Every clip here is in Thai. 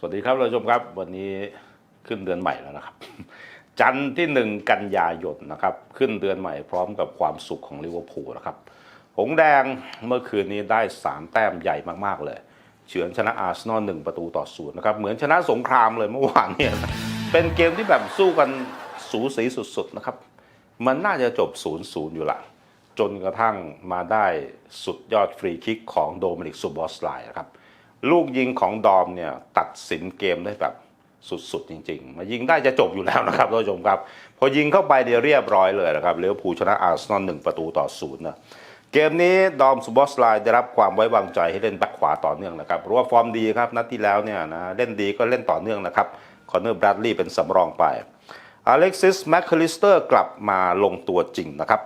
สวัสดีครับท่านผู้ชมครับ วันนี้ขึ้นเดือนใหม่แล้วนะครับ จันทร์ที่หนึ่งกันยายนนะครับ ขึ้นเดือนใหม่พร้อมกับความสุขของลิเวอร์พูลนะครับ หงแดงเมื่อคืนนี้ได้ 3 แต้มใหญ่มากๆเลย เฉือนชนะอาร์เซนอลหนึ่งประตูต่อศูนย์นะครับ เหมือนชนะสงครามเลยเมื่อวานเนี่ยเป็นเกมที่แบบสู้กันสูสีสุดๆนะครับ มันน่าจะจบ 0-0 อยู่ละจนกระทั่งมาได้สุดยอดฟรีคิกของโดมินิกซูบอสไลน์นะครับ ลูกยิงของดอมเนี่ยตัดสินเกมได้แบบสุดๆ จริงๆ มายิงได้จะจบอยู่แล้วนะครับท่านผู้ชมครับ พอยิงเข้าไปเดียเรียบร้อยเลยนะครับเลี้ยวภูชนะอาร์เซนอลหนึ่งประตูต่อศูนย์นะเกมนี้ดอมซูบอสไลได้รับความไว้วางใจให้เล่นแบ็คขวาต่อเนื่องนะครับเพราะว่าฟอร์มดีครับนัดที่แล้วเนี่ยนะเล่นดีก็เล่นต่อเนื่องนะครับคอนเนอร์แบรดลีย์เป็นสำรองไปอเล็กซิสแมคคลิสเตอร์กลับมาลงตัวจริงนะครับ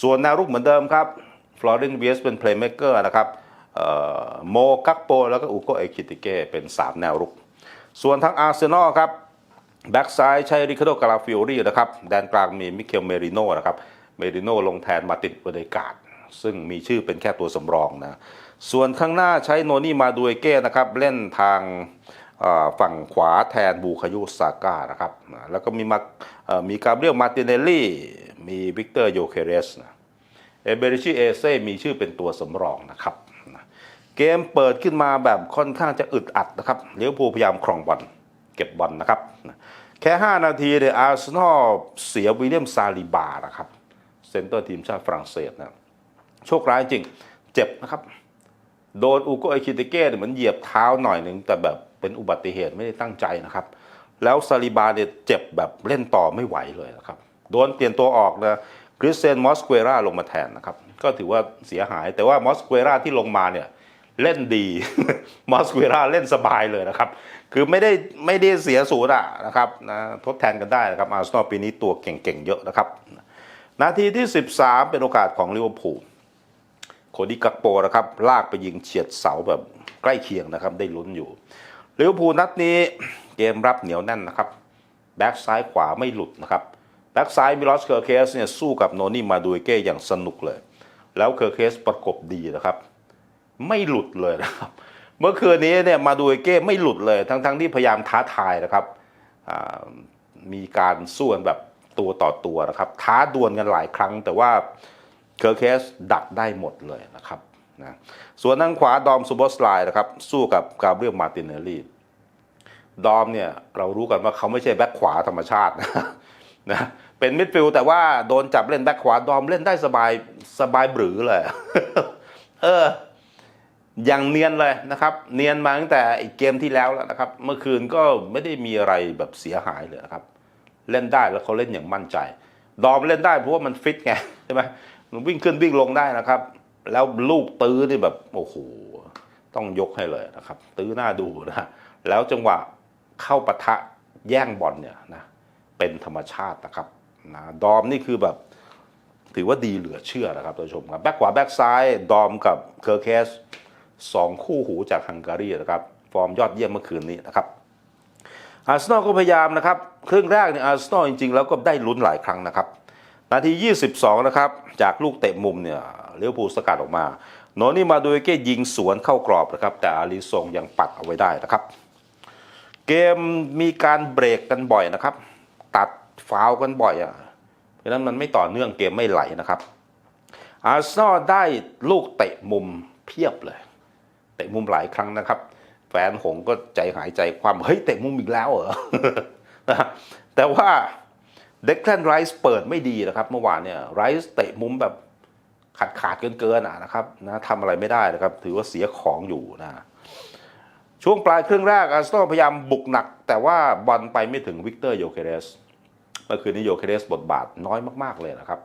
ส่วนแนวรุกเหมือนเดิมครับฟลอรินเวียสเป็นเพลย์เม k เกอร์นะครับ โมกักโป แล้วก็อุโกเอคิติเกเป็น 3 แนวรุก ส่วนทางอาร์เซนอลครับแบ็กซ้ายใช้ริคาโดกาลาฟิโอรีนะครับแดนกลางมีมิเคลเมริโนนะครับเมริโนลงแทนมาติดเบเดกาดซึ่งมีชื่อเป็นแค่ตัวสำรองนะส่วนข้างหน้าใช้โนนี่มาดูเอเก้นะครับเล่นทางฝั่งขวาแทนบูคายุซาก้านะครับแล้วก็มีมามีกาเบรียลมาติเนลลี่ มีวิกเตอร์โยเคเรสนะเอเบริชิเอเซ่มีชื่อเป็นตัวสำรองนะครับ เกมเปิดขึ้นมาแบบค่อนข้างจะอึดอัดนะครับเลี้ยวภูพยายามครองบอลเก็บบอลนะครับแค่ 5 นาทีเนี่ยอาร์เซนอลเสียวิลเลียมซาลิบานะครับเซนเตอร์ทีมชาติฝรั่งเศสนะโชคร้ายจริงเจ็บนะครับ โดนอูโกไอคิเตเก้เนี่ยเหมือนเหยียบเท้าหน่อยหนึ่งแต่แบบเป็นอุบัติเหตุไม่ได้ตั้งใจนะครับ แล้วซาลิบาเนี่ยเจ็บแบบเล่นต่อไม่ไหวเลยนะครับ โดนเปลี่ยนตัวออกนะคริสเซนมอสเกราลงมาแทนนะครับ ก็ถือว่าเสียหายแต่ว่ามอสเกราที่ลงมาเนี่ย เล่นดีมอสเกราเล่นสบายเลยนะครับ คือไม่ได้ไม่ได้เสียศูนย์อะนะครับนะทดแทนกันได้นะครับอาร์เซนอลปีนี้ตัวเก่งๆเยอะนะครับ นาทีที่ 13 เป็นโอกาสของลิเวอร์พูลโคดี้กักโปนะครับ ลากไปยิงเฉียดเสาแบบใกล้เคียงนะครับ ได้ลุ้นอยู่ลิเวอร์พูลนัดนี้เกมรับเหนียวแน่นนะครับแบ็กซ้ายขวาไม่หลุดนะครับแบ็กซ้ายมิลอสเคอร์เคสเนี่ยสู้กับโนนี่มาดูเก้อย่างสนุกเลย แล้วเคอร์เคสประกบดีนะครับ ไม่หลุดเลยนะครับ เมื่อคืนนี้เนี่ยมาดูเก้ไม่หลุดเลย ทั้งๆที่พยายามท้าทายนะครับมีการสู้กันแบบตัวต่อตัวนะครับ ท้าดวลกันหลายครั้ง แต่ว่าเคอร์เคสดักได้หมดเลยนะครับนะส่วนทางขวาดอมซูบอสไลน์นะครับสู้กับกาเบรียลมาตินเนลลี่ดอมเนี่ยเรารู้กันว่าเขาไม่ใช่แบ็คขวาธรรมชาตินะนะเป็นมิดฟิลด์แต่ว่าโดนจับเล่นแบ็คขวาดอมเล่นได้สบายสบายบรือเลย เออ อย่างเนียนเลยนะครับ เนียนมาตั้งแต่ไอ้เกมที่แล้วแล้วนะครับ เมื่อคืนก็ไม่ได้มีอะไรแบบเสียหายเลยนะครับ เล่นได้แล้วเขาเล่นอย่างมั่นใจ ดอมเล่นได้เพราะว่ามันฟิตไงใช่ไหมมันวิ่งขึ้นวิ่งลงได้นะครับ แล้วลูกตื้อนี่แบบโอ้โหต้องยกให้เลยนะครับ ตื้อหน้าดูนะแล้วจังหวะเข้าปะทะแย่งบอลเนี่ยนะเป็นธรรมชาตินะครับนะดอมนี่คือแบบถือว่าดีเหลือเชื่อนะครับท่านผู้ชมครับแบ็กขวาแบ็กซ้ายดอมกับเคอร์เคส สองคู่หูจากฮังการีนะครับฟอร์มยอดเยี่ยมเมื่อคืนนี้นะครับอาร์เซนอลก็พยายามนะครับครึ่งแรกเนี่ยอาร์เซนอลจริงๆ แล้วก็ได้ลุ้นหลายครั้งนะครับนาที 22 นะครับ จากลูกเตะมุมเนี่ยเลี้ยวภูสกัดออกมา โนนี่มาดูเอเก้ยิงสวนเข้ากรอบนะครับ แต่อาริซงยังปัดเอาไว้ได้นะครับ เกมมีการเบรกกันบ่อยนะครับ ตัดฟาวกันบ่อยอะเพราะนั้นมันไม่ต่อเนื่องเกมไม่ไหลนะครับ อาร์เซนอลได้ลูกเตะมุมเพียบเลย ตะมุมหลายครั้งนะครับ แฟนหงก็ใจหายใจความเฮ้ยเตะมุมอีกแล้วเหรอแต่ว่าเด็กแคลนไรส์เปิดไม่ดีนะครับ เมื่อวานเนี่ยไรส์เตะมุมแบบขาดขาดเกินเกินๆนะครับนะทำอะไรไม่ได้นะครับ ถือว่าเสียของอยู่นะช่วงปลายครึ่งแรกอาร์เซนอลพยายามบุกหนัก แต่ว่าบอลไปไม่ถึงวิกเตอร์โยเคเรสเมื่อคืนนี้โยเคเรสบทบาทน้อยมาก ๆ เลยนะครับ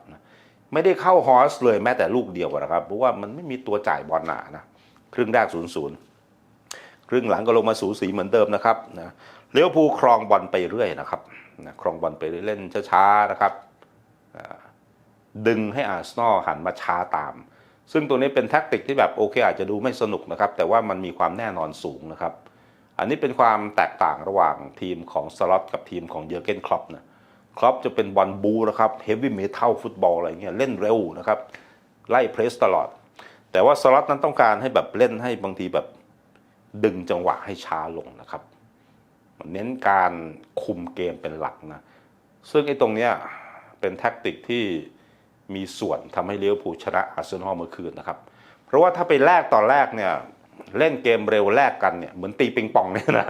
ไม่ได้เข้าฮอสเลยแม้แต่ลูกเดียวนะครับ เพราะว่ามันไม่มีตัวจ่ายบอลหนานะ ครึ่งแรก 0-0 ครึ่งหลังก็ลงมาสูสีเหมือนเดิมนะครับนะเลี้ยวภูครองบอลไปเรื่อยนะครับนะครองบอลไปเรื่อยเล่นช้าๆนะครับดึงให้อาร์เซนอลหันมาช้าตาม ซึ่งตัวนี้เป็นแท็กติกที่แบบโอเค อาจจะดูไม่สนุกนะครับ แต่ว่ามันมีความแน่นอนสูงนะครับ อันนี้เป็นความแตกต่างระหว่างทีมของสล็อตกับทีมของเยอร์เกนคล็อปนะคล็อปจะเป็นบอลบูนะครับเฮฟวี่เมทัลฟุตบอลอะไรเงี้ยเล่นเร็วนะครับ ไล่เพรสตลอด แต่ว่าสล็อตนั้นต้องการให้แบบเล่นให้บางทีแบบดึงจังหวะให้ช้าลงนะครับเน้นการคุมเกมเป็นหลักนะ ซึ่งไอ้ตรงเนี้ยเป็นแท็กติกที่มีส่วนทำให้เลิเวอร์พูชนะอาร์เซนอลเมื่อคืนนะครับ เพราะว่าถ้าไปแลกตอนแรกเนี่ยเล่นเกมเร็วแลกกันเนี่ยเหมือนตีปิงปองเนี่ยนะ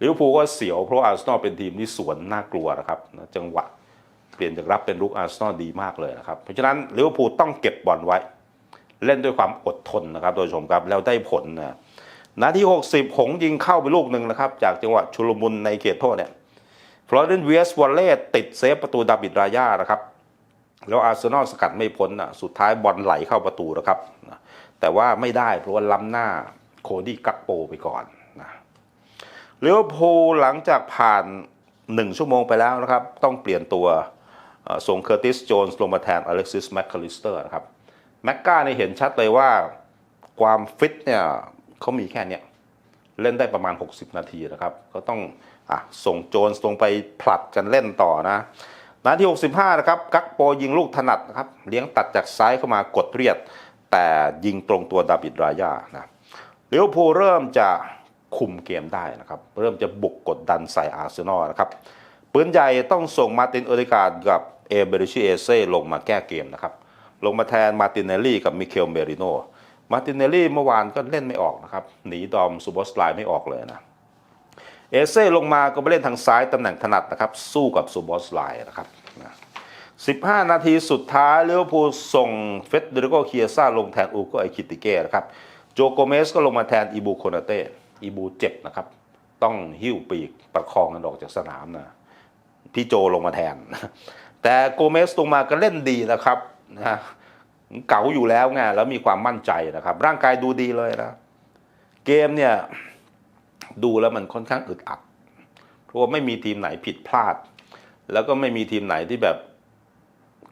ลิเวอร์พูลก็เสียวเพราะอาร์เซนอลเป็นทีมที่สวนน่ากลัวนะครับนะจังหวะเปลี่ยนจากรับเป็นรุกอาร์เซนอลดีมากเลยนะครับ เพราะฉะนั้นลิเวอร์พูลต้องเก็บบอลไว้ เล่นด้วยความอดทนนะครับโดยชมครับแล้วได้ผลนะนาที 60 หงยิงเข้าไปลูกหนึ่งนะครับ จากจังหวะชุลมุนในเขตโทษเนี่ยฟลอเรนเวียสวอลเล่ติดเซฟประตูดาบิดรายานะครับ แล้วอาร์เซนอลสกัดไม่พ้นนะสุดท้ายบอลไหลเข้าประตูนะครับ แต่ว่าไม่ได้เพราะว่าล้ำหน้าโคดี้กักโปไปก่อนนะเลิเวอร์พูหลังจากผ่าน 1 ชั่วโมงไปแล้วนะครับ ต้องเปลี่ยนตัวส่งเคอร์ติสโจนส์ลงมาแทนอเล็กซิสแมคคาลิสเตอร์นะครับ แม็กกาเนี่ยเห็นชัดเลยว่าความฟิตเนี่ยเขามีแค่เนี้ยเล่นได้ประมาณ 60 นาทีนะครับ ก็ต้องอะส่งโจนส์ลงไปผลัดกันเล่นต่อนะนาที 65 นะครับ กักโปยิงลูกถนัดนะครับ เลี้ยงตัดจากซ้ายเข้ามากดเรียด แต่ยิงตรงตัวดาบิดรายานะลิเวพูเริ่มจะคุมเกมได้นะครับ เริ่มจะบุกกดดันใส่อาร์เซนอลนะครับปืนใหญ่ต้องส่งมาตินเอริกาดกับเอเบริชิเอเซ่ลงมาแก้เกมนะครับ ลงมาแทนมาตินเนลลี่กับมิเคลเมริโนมาตินเนลลี่เมื่อวานก็เล่นไม่ออกนะครับ หนีดอมซูบอสไลไม่ออกเลยนะเอเซ่ลงมาก็ไปเล่นทางซ้ายตำแหน่งถนัดนะครับ สู้กับซูบอสไลนะครับ15 นาทีสุดท้ายลิเวอร์พูลส่งเฟเดริโกเคียซ่าลงแทนอูโกไอคิติเก้นะครับโจโกเมสก็ลงมาแทนอีบูโคนาเต้อีบูเจ็บนะครับ ต้องหิ้วปีกประคองกันออกจากสนามนะพี่โจลงมาแทน แต่โกเมสลงมาก็เล่นดีนะครับ นะเก๋าอยู่แล้วไงแล้วมีความมั่นใจนะครับ ร่างกายดูดีเลยนะเกมเนี่ยดูแล้วมันค่อนข้างอึดอัด เพราะว่าไม่มีทีมไหนผิดพลาด แล้วก็ไม่มีทีมไหนที่แบบ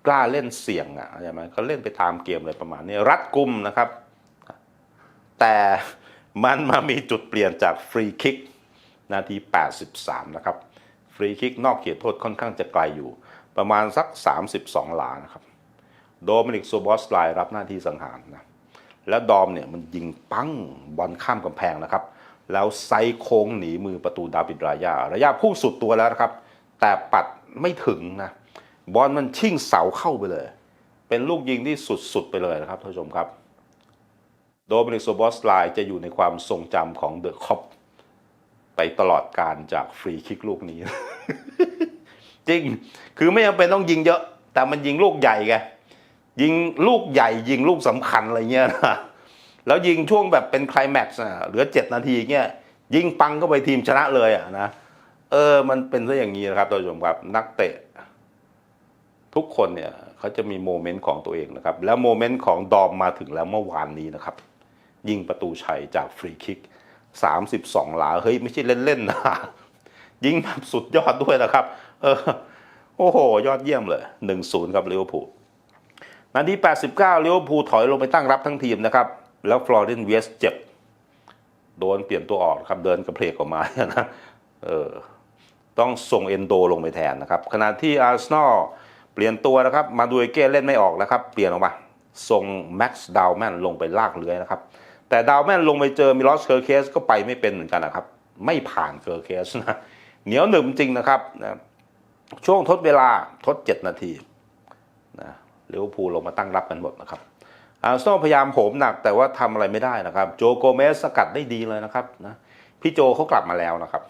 กล้าเล่นเสี่ยงอะใช่ไหมเขาเล่นไปตามเกมเลยประมาณนี้รัดกุมนะครับ แต่มันมามีจุดเปลี่ยนจากฟรีคิกนาที 83 นะครับ ฟรีคิกนอกเขตโทษค่อนข้างจะไกลอยู่ ประมาณสัก 32 หลานะครับ โดมินิกโซบอสไลรับหน้าที่สังหารนะแล้วดอมเนี่ยมันยิงปั้งบอลข้ามกำแพงนะครับ แล้วไซโค้งหนีมือประตูดาบิดรายาระยะพุ่งสุดตัวแล้วนะครับ แต่ปัดไม่ถึงนะบอลมันชิ่งเสาเข้าไปเลย เป็นลูกยิงที่สุดๆไปเลยนะครับท่านผู้ชมครับ โดมินิกโซบอสไลจะอยู่ในความทรงจำของเดอะคอปไปตลอดการจากฟรีคิกลูกนี้ จริง คือไม่จำเป็นต้องยิงเยอะ แต่มันยิงลูกใหญ่ไง ยิงลูกใหญ่ยิงลูกสำคัญอะไรเงี้ยนะแล้วยิงช่วงแบบเป็นไคลแม็กซ์นะเหลือเจ็ดนาทีเงี้ยยิงปังเข้าไปทีมชนะเลยอะนะเออ มันเป็นซะอย่างนี้นะครับท่านผู้ชมครับนักเตะ ทุกคนเนี่ยเขาจะมีโมเมนต์ของตัวเองนะครับ แล้วโมเมนต์ของดอมมาถึงแล้วเมื่อวานนี้นะครับ ยิงประตูชัยจากฟรีคิก 32 หลา เฮ้ย ไม่ใช่เล่นๆนะยิงแบบสุดยอดด้วยนะครับ เออ โอ้โห ยอดเยี่ยมเลย 1-0 ครับลิเวอร์พูล นาที 89ลิเวอร์พูถอยลงไปตั้งรับทั้งทีมนะครับ แล้วฟลอเรนเวสเจ็บ โดนเปลี่ยนตัวออกครับเดินกระเพลกออกมานะเออต้องส่งเอนโดลงไปแทนนะครับ ขณะที่อาร์เซนอลเปลี่ยนตัวนะครับ มาดูเอเก้เล่นไม่ออกนะครับ เปลี่ยนออกมาส่งแม็กซ์ดาวแมนลงไปลากเลื้อยนะครับ แต่ดาวแมนลงไปเจอมิลอสเคอร์เคสก็ไปไม่เป็นเหมือนกันนะครับ ไม่ผ่านเคอร์เคสนะเหนียวหนึบจริงนะครับนะช่วงทดเวลาทด 7 นาทีนะ ลิเวอร์พูลลงมาตั้งรับกันหมดนะครับอาร์เซนอลพยายามโหมหนักแต่ว่าทำอะไรไม่ได้นะครับ โจโกเมสสกัดได้ดีเลยนะครับนะพี่โจเขากลับมาแล้วนะครับ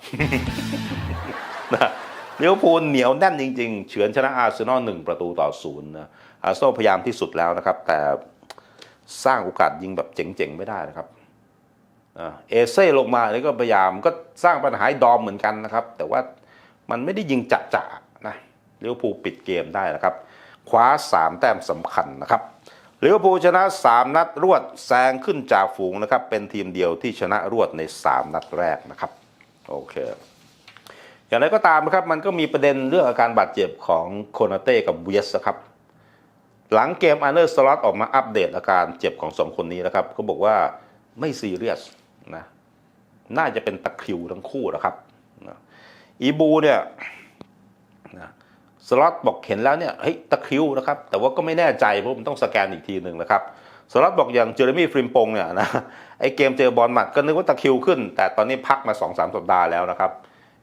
ลิเวอร์พูลเหนียวแน่นจริง ๆ เฉือนชนะอาร์เซนอลหนึ่งประตูต่อศูนย์นะอาร์เซนอลพยายามที่สุดแล้วนะครับ แต่สร้างโอกาสยิงแบบเจ๋งๆ ไม่ได้นะครับเอเซ่ลงมานี่ก็พยายามก็สร้างปัญหาให้ดอมเหมือนกันนะครับ แต่ว่ามันไม่ได้ยิงจัดจ่านะลิเวอร์พูลปิดเกมได้นะครับ คว้า 3 แต้มสำคัญนะครับลิเวอร์พูลชนะ 3 นัดรวดแซงขึ้นจากฝูงนะครับ เป็นทีมเดียวที่ชนะรวดใน 3 นัดแรกนะครับโอเคอย่างไรก็ตามนะครับมันก็มีประเด็นเรื่องอาการบาดเจ็บของโคนาเต้กับเวียสครับหลังเกมอันเดอร์สล็อตออกมาอัปเดตอาการเจ็บของสองคนนี้นะครับเขาบอกว่าไม่ซีเรียสนะน่าจะเป็นตะคริวทั้งคู่นะครับอีบูเนี่ยนะ สล็อตบอกเห็นแล้วเนี่ยเฮ้ยตะคิวนะครับ แต่ว่าก็ไม่แน่ใจเพราะมันต้องสแกนอีกทีหนึ่งนะครับสล็อตบอกอย่างเจอร์มี่ฟริมปงเนี่ยนะไอเกมเจอบอลหมัดก็นึกว่าตะคิวขึ้น แต่ตอนนี้พักมา2อสสัปดาห์แล้วนะครับ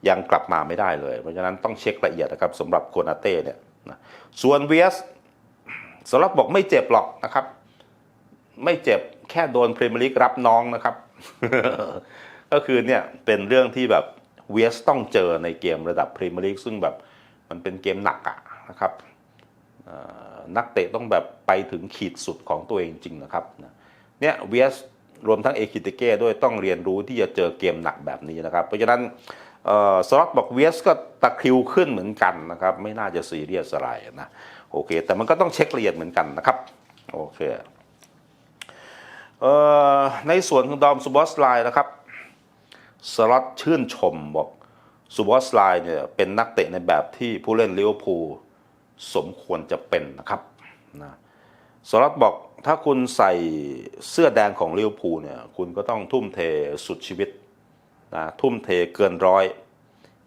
ยังกลับมาไม่ได้เลย เพราะฉะนั้นต้องเช็คละเอียดนะครับสำหรับโคนาเต้เนี่ยนะส่วนเวียสสลักบอกไม่เจ็บหรอกนะครับ ไม่เจ็บแค่โดนพรีเมียร์ลีกรับน้องนะครับ ก็คือเนี่ยเป็นเรื่องที่แบบเวียสต้องเจอในเกมระดับพรีเมียร์ลีกซึ่งแบบ มันเป็นเกมหนักอะนะครับนักเตะต้องแบบไปถึงขีดสุดของตัวเองจริงนะครับเนี่ยเวียสรวมทั้งเอคิเตเก้ด้วยต้องเรียนรู้ที่จะเจอเกมหนักแบบนี้นะครับ เพราะฉะนั้นสล็อตบอกเวียสก็ตะคริวขึ้นเหมือนกันนะครับ ไม่น่าจะซีเรียสอะไรนะโอเค แต่มันก็ต้องเช็คละเอียดเหมือนกันนะครับโอเคเอในส่วนของดอมซูบอสไลน์นะครับสล็อตชื่นชมบอก ซูบอสไลน์เนี่ยเป็นนักเตะในแบบที่ผู้เล่นลิเวอร์พูลสมควรจะเป็นนะครับนะสลอตบอกถ้าคุณใส่เสื้อแดงของลิเวอร์พูลเนี่ยคุณก็ต้องทุ่มเทสุดชีวิตนะทุ่มเทเกินร้อย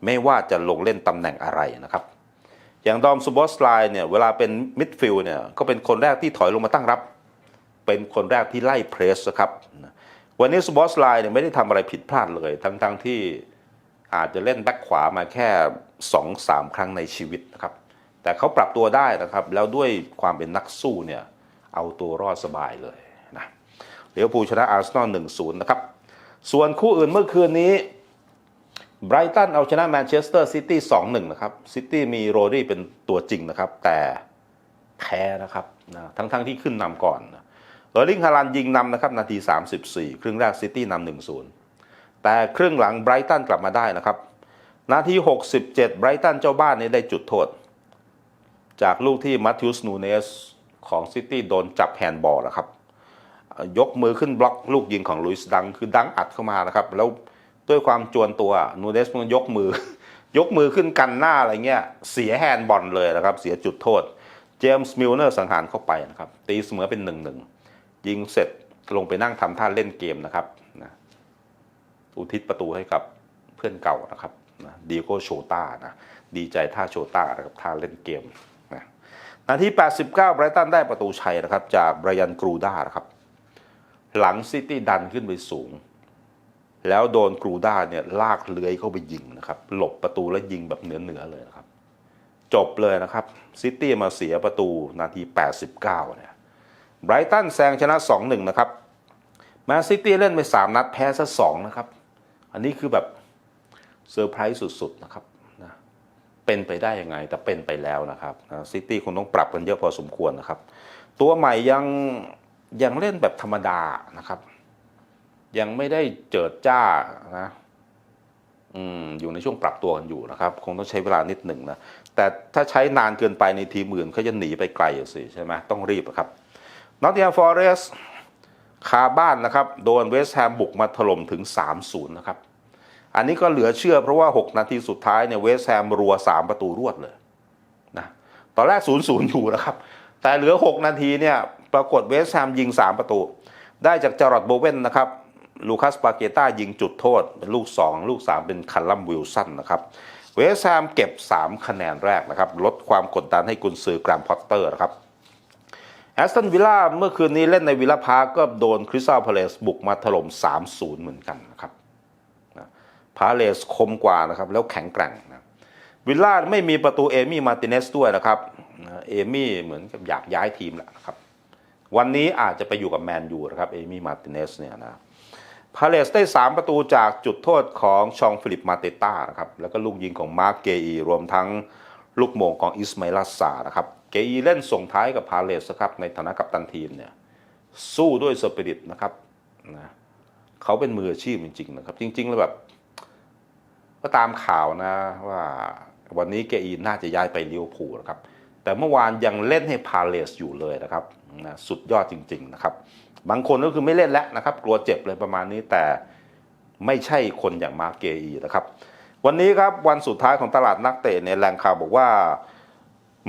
ไม่ว่าจะลงเล่นตำแหน่งอะไรนะครับ อย่างดอมซูบอสไลน์เนี่ยเวลาเป็นมิดฟิลด์เนี่ยก็เป็นคนแรกที่ถอยลงมาตั้งรับ เป็นคนแรกที่ไล่เพรสครับ วันนี้สบอสไลน์เนี่ยไม่ได้ทำอะไรผิดพลาดเลย ทั้งๆทที่ อาจจะเล่นแบ็คขวามาแค่ 2-3 ครั้งในชีวิตนะครับ แต่เขาปรับตัวได้นะครับ แล้วด้วยความเป็นนักสู้เนี่ยเอาตัวรอดสบายเลยนะเลี้ยวภูชนะอาร์เซนอล1-0 นะครับ ส่วนคู่อื่นเมื่อคืนนี้ไบรตันเอาชนะแมนเชสเตอร์ซิตี้2-1 นะครับ ซิตี้มีโรดี้เป็นตัวจริงนะครับ แต่แพ้นะครับนะทั้งๆที่ขึ้นนำก่อนเออร์ลิงฮาลันยิงนำนะครับ นาที 34 ครึ่งแรกซิตี้นำ1-0 แต่ครึ่งหลังไบรตันกลับมาได้นะครับ นาที 67 ไบรตันเจ้าบ้านนี้ได้จุดโทษ จากลูกที่มัตติอุสนูเนสของซิตี้โดนจับแฮนด์บอลนะครับ ยกมือขึ้นบล็อกลูกยิงของลุยส์ดังคือดังอัดเข้ามานะครับ แล้วด้วยความจวนตัวนูเนสมันยกมือ ยกมือขึ้นกันหน้าอะไรเงี้ยเสียแฮนด์บอลเลยนะครับ เสียจุดโทษ เจมส์มิลเนอร์สังหารเข้าไปนะครับ ตีเสมอเป็นหนึ่งหนึ่งยิงเสร็จลงไปนั่งทำท่าเล่นเกมนะครับ อุทิศประตูให้กับเพื่อนเก่านะครับนะดีโกโชตานะดีใจท่าโชตานะครับท่าเล่นเกมนะนาที 89 ไบรตันได้ประตูชัยนะครับ จากไบรยันกรูด้านะครับ หลังซิตี้ดันขึ้นไปสูง แล้วโดนกรูด้าเนี่ยลากเลื้อยเข้าไปยิงนะครับ หลบประตูแล้วยิงแบบเหนือๆเลยนะครับ จบเลยนะครับซิตี้มาเสียประตูนาที 89 เนี่ยไบรตันแซงชนะ 2-1 นะครับแมนซิตี้เล่นไป 3 นัดแพ้ซะ2นะครับ อันนี้คือแบบเซอร์ไพรส์สุดๆนะครับนะเป็นไปได้ยังไง แต่เป็นไปแล้วนะครับซิตี้คงต้องปรับกันเยอะพอสมควรนะครับ ตัวใหม่ยังยังเล่นแบบธรรมดานะครับ ยังไม่ได้เจิดจ้านะอืมอยู่ในช่วงปรับตัวกันอยู่นะครับ คงต้องใช้เวลานิดหนึ่งนะ แต่ถ้าใช้นานเกินไปในทีมอื่นเขาจะหนีไปไกลอะสิใช่ไหมต้องรีบครับนอตติงแฮมฟอเรสต์ คาบ้านนะครับ โดนเวสต์แฮมบุกมาถล่มถึง 3-0 นะครับ อันนี้ก็เหลือเชื่อเพราะว่า 6 นาทีสุดท้ายเนี่ยเวสต์แฮมรัว 3 ประตูรวดเลยนะตอนแรก 0-0 อยู่นะครับ แต่เหลือ 6 นาทีเนี่ยปรากฏเวสต์แฮมยิง 3 ประตู ได้จากจารอดโบเวนนะครับลูคัสปาเกต้ายิงจุดโทษเป็นลูก 2 ลูก 3 เป็นคันลัมวิลสันนะครับเวสต์แฮมเก็บ 3 คะแนนแรกนะครับลดความกดดันให้กุนซือแกรมพอตเตอร์นะครับ แอสตันวิลล่าเมื่อคืนนี้เล่นในวิลล่าพาร์คก็โดนคริสตัลพาเลสบุกมาถล่ม 3-0 เหมือนกันนะครับพาเลสคมกว่านะครับแล้วแข็งแกร่งนะวิลล่าไม่มีประตูเอมี่มาติเนสด้วยนะครับเอมี่เหมือนกับอยากย้ายทีมแล้วนะครับ วันนี้อาจจะไปอยู่กับแมนยูนะครับเอมี่มาติเนสเนี่ยนะพาเลสได้ 3 ประตูจากจุดโทษของชองฟิลิปมาเตต้านะครับแล้วก็ลูกยิงของมาร์กเกอีรวมทั้งลูกโมงของอิสมาอิลาซานะครับ เกอีเล่นส่งท้ายกับพาเลสครับในฐานะกัปตันทีมเนี่ยสู้ด้วยสปิริตนะครับนะเขาเป็นมืออาชีพจริง ๆ นะครับ จริง ๆ แล้วแบบ ก็ตามข่าวนะว่าวันนี้เกอีน่าจะย้ายไปลิเวอร์พูลนะครับ แต่เมื่อวานยังเล่นให้พาเลสอยู่เลยนะครับนะสุดยอดจริง ๆ นะครับ บางคนก็คือไม่เล่นแล้วนะครับ กลัวเจ็บเลยประมาณนี้แต่ไม่ใช่คนอย่างมาเกอีนะครับ วันนี้ครับวันสุดท้ายของตลาดนักเตะเนี่ยแหล่งข่าวบอกว่า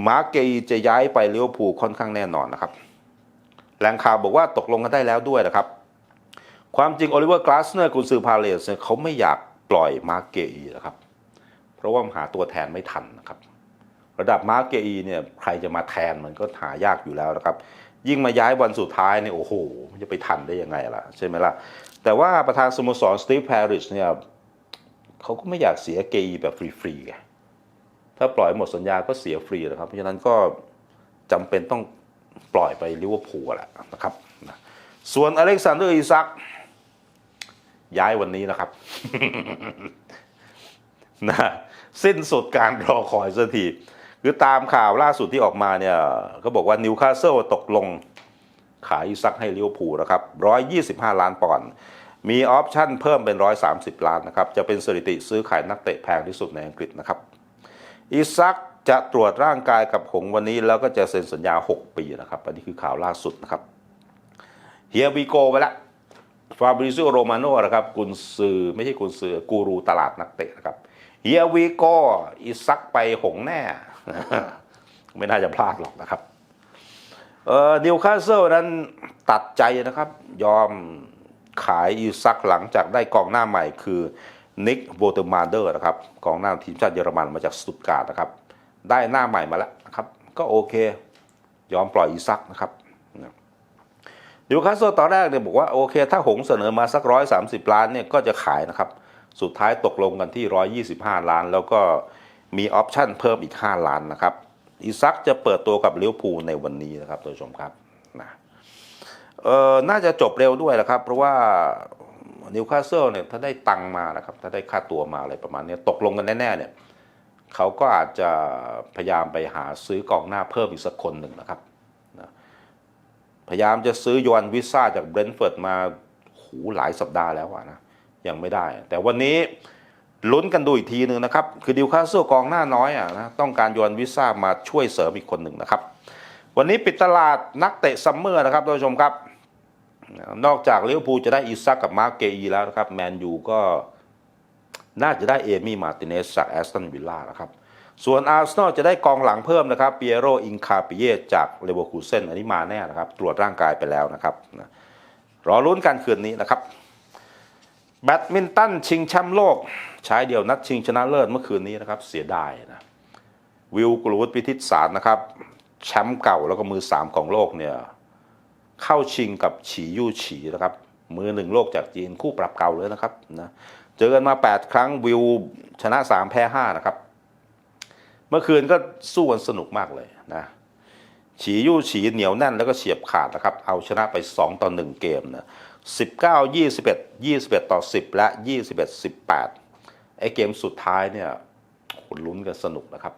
มาร์เกอีจะย้ายไปเลิเวอร์พูค่อนข้างแน่นอนนะครับแหล่งข่าวบอกว่าตกลงกันได้แล้วด้วยนะครับ ความจริงโอลิเวอร์กลาสเนอร์กุนซือพาเลสเนี่ยเขาไม่อยากปล่อยมาร์เกอีนะครับ เพราะว่าหาตัวแทนไม่ทันนะครับ ระดับมาร์เกอีเนี่ยใครจะมาแทนมันก็หายากอยู่แล้วนะครับ ยิ่งมาย้ายวันสุดท้ายเนี่ยโอ้โหมันจะไปทันได้ยังไงล่ะ ใช่ไหมล่ะ แต่ว่าประธานสโมสรสตีฟแพริชเนี่ยเขาก็ไม่อยากเสียเกอีแบบฟรีๆไง ถ้าปล่อยหมดสัญญาก็เสียฟรีนะครับ เพราะฉะนั้นก็จำเป็นต้องปล่อยไปลิเวอร์พูลแหละนะครับนะส่วนอเล็กซานเดอร์อิซักย้ายวันนี้นะครับนะสิ้นสุดการรอคอยสักทีคือตามข่าวล่าสุดที่ออกมาเนี่ยเขาบอกว่านิวคาสเซิลตกลงขายอิซักให้ลิเวอร์พูลนะครับ 125 ล้านปอนด์มีออปชั่นเพิ่มเป็น 130 ล้านนะครับ จะเป็นสถิติซื้อขายนักเตะแพงที่สุดในอังกฤษนะครับ อิซักจะตรวจร่างกายกับหงวันนี้แล้วก็จะเซ็นสัญญา 6 ปีนะครับ อันนี้คือข่าวล่าสุดนะครับเฮียวีโกไปล้วฟาบริซิโอโรมาโน่นะครับกุนซือไม่ใช่กุนซือกูรูตลาดนักเตะนะครับเฮียวีโกอิซักไปหงแน่ ไม่น่าจะพลาดหรอกนะครับเออนิวคาสเซิลนั้นตัดใจนะครับ ยอมขายอีซักหลังจากได้กองหน้าใหม่คือ นิกโบเตอร์มาเดอร์นะครับกองหน้าทีมชาติเยอรมันมาจากสตุตการ์ดนะครับ ได้หน้าใหม่มาแล้วนะครับ ก็โอเค ยอมปล่อยอีซักนะครับนิวคาสเซิลตอนแรกเนี่ยบอกว่าโอเค ถ้าหงส์เสนอมาสักร้อยสามสิบล้านเนี่ยก็จะขายนะครับ สุดท้ายตกลงกันที่ร้อยี่สิบห้าล้าน แล้วก็มีออปชั่นเพิ่มอีกห้าล้านนะครับอีซักจะเปิดตัวกับเลิเวอร์พูในวันนี้นะครับท่านผู้ชมครับนะเออน่าจะจบเร็วด้วยนะครับ เพราะว่า นิวคาสเซิลเนี่ยถ้าได้ตังมานะครับถ้าได้ค่าตัวมาอะไรประมาณนี้ตกลงกันแน่ๆเนี่ยเขาก็อาจจะพยายามไปหาซื้อกองหน้าเพิ่มอีกสักคนหนึ่งนะครับนะพยายามจะซื้อโยนวิซ่าจากเบรนท์เฟิร์ดมาหูหลายสัปดาห์แล้วอะนะยังไม่ได้ แต่วันนี้ลุ้นกันดูอีกทีหนึ่งนะครับ คือดิวคาสเซิลกองหน้าน้อยอะนะต้องการโยนวิซ่ามาช่วยเสริมอีกคนหนึ่งนะครับ วันนี้ปิดตลาดนักเตะซัมเมอร์นะครับท่านผู้ชมครับ นอกจากลิเวอร์พูลจะได้อิซักกับมาร์เกอีแล้วนะครับแมนยูก็น่าจะได้เอมี่มาติเนสจากแอสตันวิลล่านะครับส่วนอาร์เซนอลจะได้กองหลังเพิ่มนะครับเปียโรอิงคาปิเยจากเลเวอร์คูเซนอันนี้มาแน่นะครับ ตรวจร่างกายไปแล้วนะครับรอลุ้นกันคืนนี้นะครับแบดมินตันชิงแชมป์โลกชายเดี่ยวนัดชิงชนะเลิศเมื่อคืนนี้นะครับ เสียดายนะวิวกรูดพิทิตสารนะครับแชมป์เก่าแล้วก็มือสามของโลกเนี่ย เข้าชิงกับฉียู่ฉีนะครับ มือหนึ่งโลกจากจีนคู่ปรับเก่าเลยนะครับนะเจอกันมา 8 ครั้งวิวชนะ 3 แพ้ 5 นะครับ เมื่อคืนก็สู้กันสนุกมากเลยนะฉียู่ฉีเหนียวแน่นแล้วก็เฉียบขาดนะครับ เอาชนะไป 2 ต่อ 1 เกมนะ19 21 21 ต่อ 10 และ 21 18ไอเกมสุดท้ายเนี่ยโหลุ้นกันสนุกนะครับ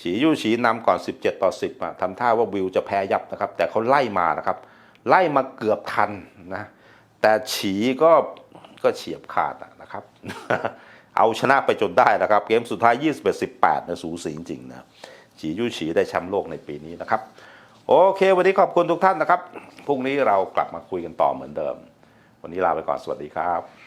ฉียู่ฉีนำก่อน 17 ต่อ 10อะทำท่าว่าวิวจะแพ้ยับนะครับ แต่เขาไล่มานะครับ ไล่มาเกือบทันนะ แต่ฉีก็ก็เฉียบขาดนะครับ เอาชนะไปจนได้นะครับ เกมสุดท้าย 21 18นะสูสีจริงๆนะฉียู่ฉีได้แชมป์โลกในปีนี้นะครับ โอเค วันนี้ขอบคุณทุกท่านนะครับพรุ่งนี้เรากลับมาคุยกันต่อเหมือนเดิม วันนี้ลาไปก่อนสวัสดีครับ